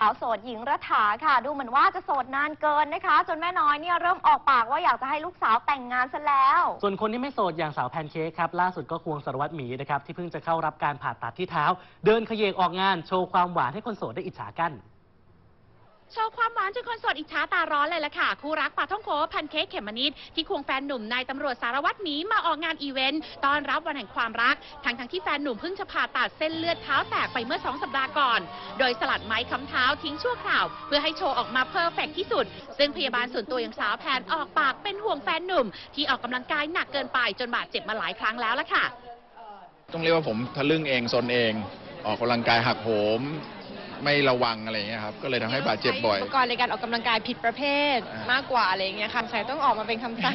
สาวโสดหญิงรัฐาค่ะ ดูเหมือนว่าจะโสดนานเกินนะคะ จนแม่น้อยเนี่ยเริ่มออกปากว่าอยากจะให้ลูกสาวแต่งงานซะแล้ว ส่วนคนที่ไม่โสดอย่างสาวแพนเค้กครับ ล่าสุดก็ควงสารวัตรหมีนะครับ ที่เพิ่งจะเข้ารับการผ่าตัดที่เท้า เดินเขยเยกออกงานโชว์ความหวานให้คนโสดได้อิจฉากัน โชว์ความหวานจนคนโสดอิจฉาตาร้อนเลยล่ะค่ะ คู่รักปาท่องโกแพนเค้กเขมมะนิดที่ควงแฟนหนุ่มนายตำรวจสารวัตรหมีมาออกงานอีเวนต์ต้อนรับวันแห่งความรัก ทั้งทั้งที่แฟนหนุ่มเพิ่งจะผ่าตัดเส้นเลือดเท้าแตกไปเมื่อสองสัปดาห์ก่อน โดยสลัดไม้คำเท้าทิ้งชั่วคราว เพื่อให้โชว์ออกมาเพอร์เฟกที่สุด ซึ่งพยาบาลส่วนตัวอย่างสาวแพนออกปากเป็นห่วงแฟนหนุ่ม ที่ออกกำลังกายหนักเกินไปจนบาดเจ็บมาหลายครั้งแล้วล่ะค่ะ ต้องเรียกว่าผมทะลึ่งเองซนเอง ออกกำลังกายหักโหม ไม่ระวังอะไรอย่างเงี้ยครับก็เลยทำให้บาดเจ็บบ่อย ใช้อุปกรณ์ในการออกกำลังกายผิดประเภทอ่ามมากกว่าอะไรอย่างเงี้ยค่ะใส่ต้องออกมาเป็นคำสั่ง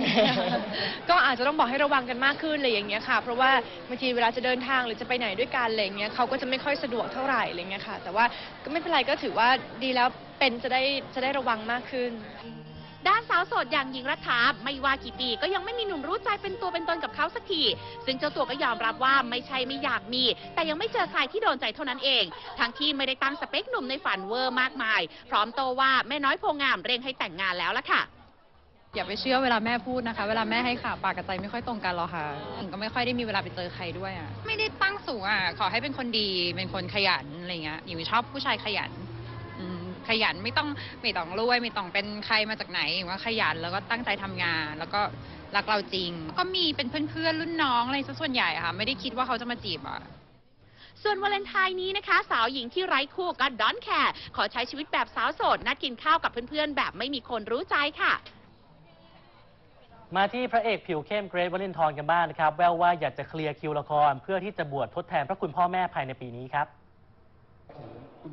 ก็อาจจะต้องบอกให้ระวังกันมากขึ้นอะไรอย่างเงี้ยค่ะ เพราะว่าบางทีเวลาจะเดินทางหรือจะไปไหนด้วยกันอะไรอย่างเงี้ยเขาก็จะไม่ค่อยสะดวกเท่าไหร่อะไรเงี้ยค่ะ แต่ว่าก็ไม่เป็นไรก็ถือว่าดีแล้วเป็นจะได้จะได้ระวังมากขึ้น ด้านสาวโสดอย่างหญิงรัฐาไม่ว่ากี่ปีก็ยังไม่มีหนุ่มรู้ใจเป็นตัวเป็นตนกับเขาสักที ซึ่งเจ้าตัวก็ยอมรับว่าไม่ใช่ไม่อยากมี แต่ยังไม่เจอใครที่โดนใจเท่านั้นเอง ทั้งที่ไม่ได้ตั้งสเปคหนุ่มในฝันเวอร์มากมาย พร้อมโตว่าแม่น้อยโพงามเร่งให้แต่งงานแล้วล่ะค่ะอย่าไปเชื่อเวลาแม่พูดนะคะ เวลาแม่ให้ข่าวปากกับใจไม่ค่อยตรงกันหรอกค่ะหญิงก็ไม่ค่อยได้มีเวลาไปเจอใครด้วยอะไม่ได้ตั้งสูงอะขอให้เป็นคนดีเป็นคนขยันอะไรเงี้ยหญิงชอบผู้ชายขยันอืม ขยันไม่ต้องไม่ต้องรวยไม่ต้องเป็นใครมาจากไหนหญิงว่าขยันแล้วก็ตั้งใจทำงาน แล้วก็รักเราจริง ก็มีเป็นเพื่อนๆรุ่นน้องอะไรซะส่วนใหญ่อะค่ะ ไม่ได้คิดว่าเขาจะมาจีบอะส่วนวาเลนไทน์นี้นะคะ สาวหญิงที่ไร้คู่ก็ดอนแคร์ขอใช้ชีวิตแบบสาวโสด นัดกินข้าวกับเพื่อนๆ แบบไม่มีคนรู้ใจค่ะ มาที่พระเอกผิวเข้มเกรทวลินทร์กันบ้างนะครับ แววว่าอยากจะเคลียร์คิวละคร เพื่อที่จะบวชทดแทนพระคุณพ่อแม่ภายในปีนี้ครับ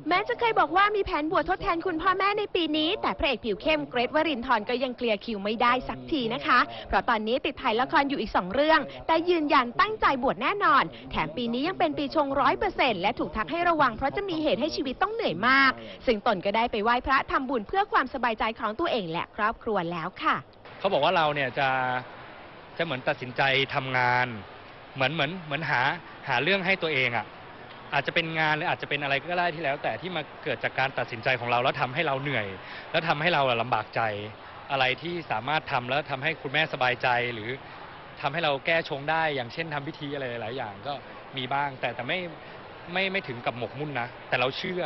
แม้จะเคยบอกว่ามีแผนบวชทดแทนคุณพ่อแม่ในปีนี้ แต่พระเอกผิวเข้มเกรทวรินทร์ก็ยังเคลียร์คิวไม่ได้สักทีนะคะ เพราะตอนนี้ติดถ่ายละครอยู่อีกสองเรื่อง แต่ยืนยันตั้งใจบวชแน่นอน แถมปีนี้ยังเป็นปีชงร้อยเปอร์เซ็นต์และถูกทักให้ระวังเพราะจะมีเหตุให้ชีวิตต้องเหนื่อยมาก ซึ่งตนก็ได้ไปไหว้พระทำบุญเพื่อความสบายใจของตัวเองและครอบครัวแล้วค่ะ เขาบอกว่าเราเนี่ยจะจะเหมือนตัดสินใจทำงาน เหมือนเหมือนเหมือนหาหาเรื่องให้ตัวเองอะ่ะ อาจจะเป็นงานหรืออาจจะเป็นอะไรก็ได้ที่แล้ว แต่ที่มาเกิดจากการตัดสินใจของเรา แล้วทำให้เราเหนื่อย แล้วทำให้เราลำบากใจ อะไรที่สามารถทำแล้วทำให้คุณแม่สบายใจหรือทำให้เราแก้ชงได้ อย่างเช่นทำพิธีอะไรหลาย ๆ อย่างก็มีบ้าง แต่แต่ไม่ไม่ไม่ถึงกับหมกมุ่นนะ แต่เราเชื่อ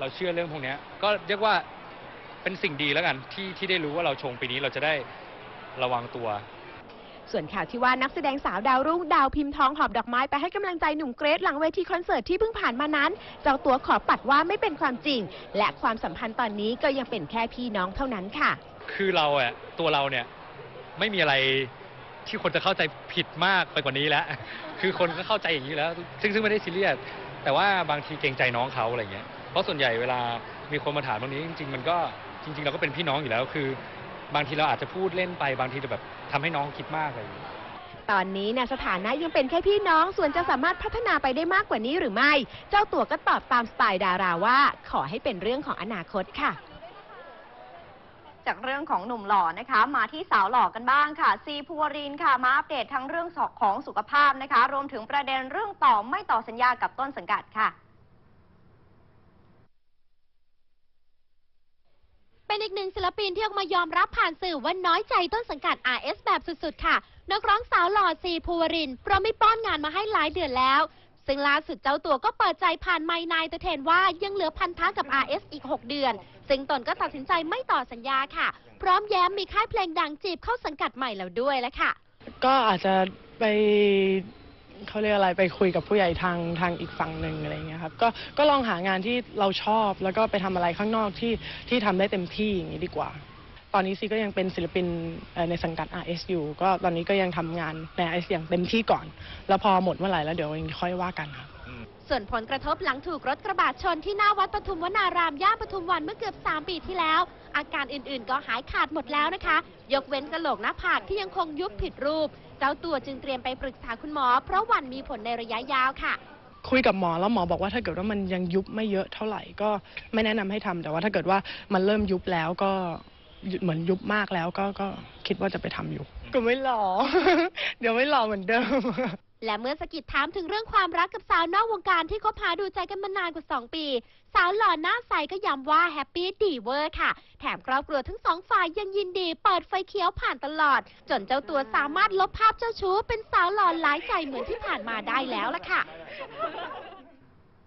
เราเชื่อเรื่องพวกเนี้ยก็เรียกว่าเป็นสิ่งดีแล้วกันที่ที่ได้รู้ว่าเราชงปีนี้เราจะได้ระวังตัว ส่วนข่าวที่ว่านักแสดงสาวดาวรุ่งดาวพิมพ์ทองหอบดอกไม้ไปให้กำลังใจหนุ่มเกรซหลังเวทีคอนเสิร์ตที่เพิ่งผ่านมานั้น เจ้าตัวขอปัดว่าไม่เป็นความจริง และความสัมพันธ์ตอนนี้ก็ยังเป็นแค่พี่น้องเท่านั้นค่ะ คือเราอะตัวเราเนี่ยไม่มีอะไรที่คนจะเข้าใจผิดมากไปกว่านี้แล้ว คือคนก็เข้าใจอย่างนี้แล้ว ซึ่งซึ่งไม่ได้ซีเรียส แต่ว่าบางทีเกรงใจน้องเขาอะไรเงี้ย เพราะส่วนใหญ่เวลามีคนมาถามตรงนี้จริง ๆ มันก็จริง ๆ เราก็เป็นพี่น้องอยู่แล้ว คือ บางทีเราอาจจะพูดเล่นไปบางทีเราแบบทำให้น้องคิดมากอะไรอย่างเงี้ย ตอนนี้นะสถานะยังเป็นแค่พี่น้อง ส่วนจะสามารถพัฒนาไปได้มากกว่านี้หรือไม่ เจ้าตัวก็ตอบตามสไตล์ดาราว่า ขอให้เป็นเรื่องของอนาคตค่ะ จากเรื่องของหนุ่มหล่อนะคะ มาที่สาวหล่อกันบ้างค่ะ ซีภูวรินทร์ค่ะมาอัปเดตทั้งเรื่องของสุขภาพนะคะ รวมถึงประเด็นเรื่องต่อไม่ต่อสัญญากับต้นสังกัดค่ะ เป็น อีกหนึ่งศิลปินที่ออกมายอมรับผ่านสื่อว่าน้อยใจต้นสังกัด RS แบบสุดๆ ค่ะ นักร้องสาวหล่อซีภูวรินเพราะไม่ป้อนงานมาให้หลายเดือนแล้ว ซึ่งล่าสุดเจ้าตัวก็เปิดใจผ่านไมค์นายเตเทนว่ายังเหลือพันธะกับ RS อีก 6 เดือน ซึ่งตนก็ตัดสินใจไม่ต่อสัญญาค่ะ พร้อมแย้มมีค่ายเพลงดังจีบเข้าสังกัดใหม่แล้วด้วยแล้วค่ะ ก็อาจจะไป เขาเรียกอะไรไปคุยกับผู้ใหญ่ทางทางอีกฝั่งหนึ่งอะไรเงี้ยครับก็ก็ลองหางานที่เราชอบแล้วก็ไปทำอะไรข้างนอกที่ที่ทำได้เต็มที่อย่างนี้ดีกว่า ตอนนี้ซีก็ยังเป็นศิลปินเอ่อในสังกัด RS อยู่ก็ตอนนี้ก็ยังทำงานใน RS อย่างเต็มที่ก่อน แล้วพอหมดเมื่อไหร่แล้วเดี๋ยวค่อยว่ากันครับ ส่วนผลกระทบหลังถูกรถกระบะชนที่หน้าวัดปทุมวนารามย่านปทุมวันเมื่อเกือบ 3 ปีที่แล้ว อาการอื่นๆ ก็หายขาดหมดแล้วนะคะ ยกเว้นกระโหลกหน้าผากที่ยังคงยุบผิดรูป เจ้าตัวจึงเตรียมไปปรึกษาคุณหมอ เพราะหวันมีผลในระยะยาวค่ะ คุยกับหมอแล้วหมอบอกว่าถ้าเกิดว่ามันยังยุบไม่เยอะเท่าไหร่ก็ไม่แนะนำให้ทำแต่ว่าถ้าเกิดว่ามันเริ่มยุบแล้วก็เหมือนยุบมากแล้วก็ก็คิดว่าจะไปทำอยู่ ก็ไม่หล่อเดี๋ยวไม่หล่อเหมือนเดิม และเมื่อสกิดถามถึงเรื่องความรักกับสาวนอกวงการที่คบหาดูใจกันมานานกว่า 2 ปี สาวหล่อหน้าใสก็ย้ำว่าแฮปปี้ดีเวอร์ค่ะ แถมครอบครัวทั้งสองฝ่ายยังยินดีเปิดไฟเขียวผ่านตลอด จนเจ้าตัวสามารถลบภาพเจ้าชู้เป็นสาวหล่อหลายใจเหมือนที่ผ่านมาได้แล้วล่ะค่ะ